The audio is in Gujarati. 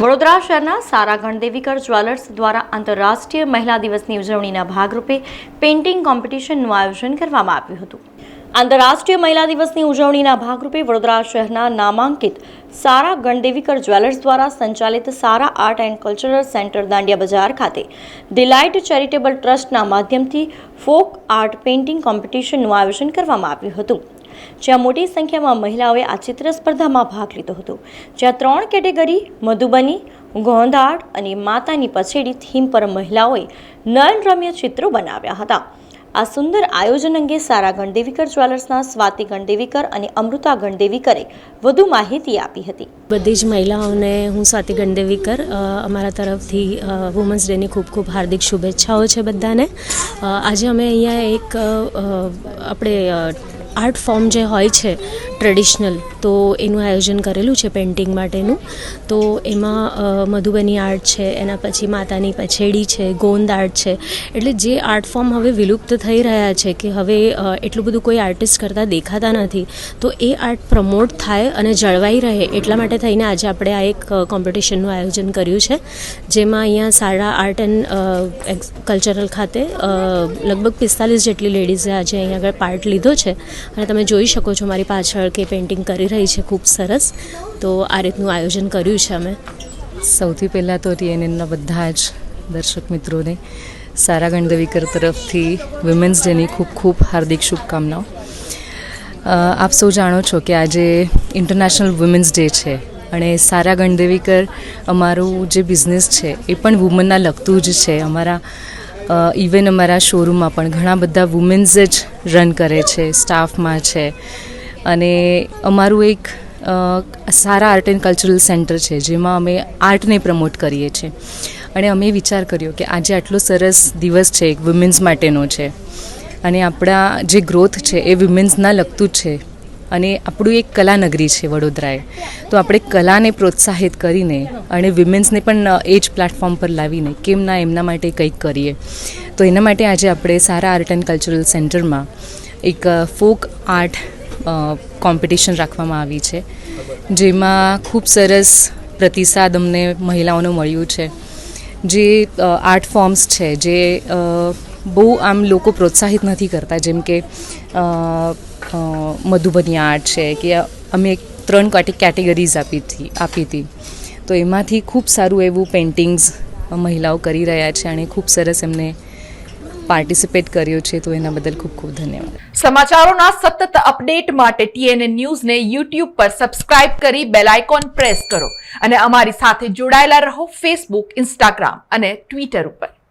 વડોદરા શહેરના સારા ગણદેવીકર જ્વેલર્સ દ્વારા આંતરરાષ્ટ્રીય મહિલા દિવસની ઉજવણીના ભાગરૂપે પેઇન્ટિંગ કોમ્પિટિશનનું આયોજન કરવામાં આવ્યું હતું. આંતરરાષ્ટ્રીય મહિલા દિવસની ઉજવણીના ભાગરૂપે વડોદરા શહેરના નામાંકિત સારા ગણદેવીકર જ્વેલર્સ દ્વારા સંચાલિત Sara art and cultural centre Dandiya Bazar ખાતે ડિલાઇટ ચેરિટેબલ ટ્રસ્ટના માધ્યમથી ફોક આર્ટ પેઇન્ટિંગ કોમ્પિટિશનનું આયોજન કરવામાં આવ્યું હતું. જ્યાં મોટી સંખ્યામાં મહિલાઓએ આ ચિત્ર સ્પર્ધામાં ભાગ લીધો હતો. જ્યાં ત્રણ કેટેગરી, મધુબની ગોંધાડ અને માતાની પછેડી થીમ પર મહિલાઓએ નયનરમ્ય ચિત્રો બનાવ્યા હતા. આ સુંદર આયોજન અંગે સારા ગણદેવીકર જ્વેલર્સના સ્વાતિ ગણદેવીકર અને અમૃતા ગણદેવીકરે વધુ માહિતી આપી હતી. બધી જ મહિલાઓને હું સ્વાતિ ગણદેવીકર અમારા તરફથી વુમન્સ ડેની ખૂબ ખૂબ હાર્દિક શુભેચ્છાઓ છે બધાને. આજે અમે અહીંયા એક આપણે આર્ટ ફોર્મ જે હોય છે ટ્રેડિશનલ તો એનું આયોજન કરેલું છે પેઇન્ટિંગ માટેનું. તો એમાં મધુબની આર્ટ છે, એના પછી માતાની પછેડી છે, ગોંદ આર્ટ છે. એટલે જે આર્ટ ફોર્મ હવે વિલુપ્ત થઈ રહ્યા છે કે હવે એટલું બધું કોઈ આર્ટિસ્ટ કરતાં દેખાતા નથી, તો એ આર્ટ પ્રમોટ થાય અને જળવાઈ રહે એટલા માટે થઈને આજે આપણે આ એક કોમ્પિટિશનનું આયોજન કર્યું છે. જેમાં અહીંયા સારા આર્ટ એન્ડ કલ્ચરલ ખાતે લગભગ પિસ્તાલીસ જેટલી લેડીઝે આજે અહીંયા આગળ પાર્ટ લીધો છે. અને તમે જોઈ શકો છો મારી પાછળ કે પેઇન્ટિંગ કરી રહી છે ખૂબ સરસ. તો આ રીતનું આયોજન કર્યું છે અમે. સૌથી પહેલાં તો ટીએનએનના બધા જ દર્શક મિત્રોને સારા ગણદેવીકર તરફથી વિમેન્સ ડેની ખૂબ ખૂબ હાર્દિક શુભકામનાઓ. આપ સૌ જાણો છો કે આજે ઇન્ટરનેશનલ વુમેન્સ ડે છે અને સારા ગણદેવીકર અમારું જે બિઝનેસ છે એ પણ વુમનના લગતું જ છે. અમારા ઇવન અમારા શોરૂમમાં પણ ઘણા બધા વુમેન્સ જ રન કરે છે સ્ટાફમાં છે. અને અમારું એક Sara art and cultural centre છે, જેમાં અમે આર્ટને પ્રમોટ કરીએ છીએ. અને અમે વિચાર કર્યો કે આજે આટલો સરસ દિવસ છે, એક વુમેન્સ માટેનો છે. અને આપણા જે ગ્રોથ છે, એ વિમેન્સના લગતું જ છે. અને આપણું એક કલાનગરી છે વડોદરાએ. તો આપણે કલાને પ્રોત્સાહિત કરીને અને વિમેન્સને પણ એ જ પ્લેટફોર્મ પર લાવીને કેમ ના એમના માટે કંઈક કરીએ. તો એના માટે આજે આપણે સારા આર્ટ એન્ડ કલ્ચરલ સેન્ટરમાં એક ફોક આર્ટ કોમ્પિટિશન રાખવામાં આવી છે. જેમાં ખૂબ સરસ પ્રતિસાદ અમને મહિલાઓનો મળ્યું છે. જે આર્ટ ફોર્મ્સ છે, જે બહુ આમ લોકો પ્રોત્સાહિત નથી કરતા. જેમ કે મધુબની આર્ટ છે, કે અમે ત્રણ કેટેગરીઝ આપી હતી આપી હતી. તો એમાંથી ખૂબ સારું એવું પેઇન્ટિંગ્સ મહિલાઓ કરી રહ્યા છે અને ખૂબ સરસ એમને પાર્ટિસિપેટ કર્યો છે, તો એના બદલ ખૂબ ખૂબ ધન્યવાદ. સમાચારોના સતત અપડેટ માટે ટીએનએ ન્યૂઝને યુટ્યુબ પર સબસ્ક્રાઇબ કરી બેલ આઇકોન પ્રેસ કરો અને અમારી સાથે જોડાયેલા રહો ફેસબુક ઇન્સ્ટાગ્રામ અને ટ્વિટર ઉપર.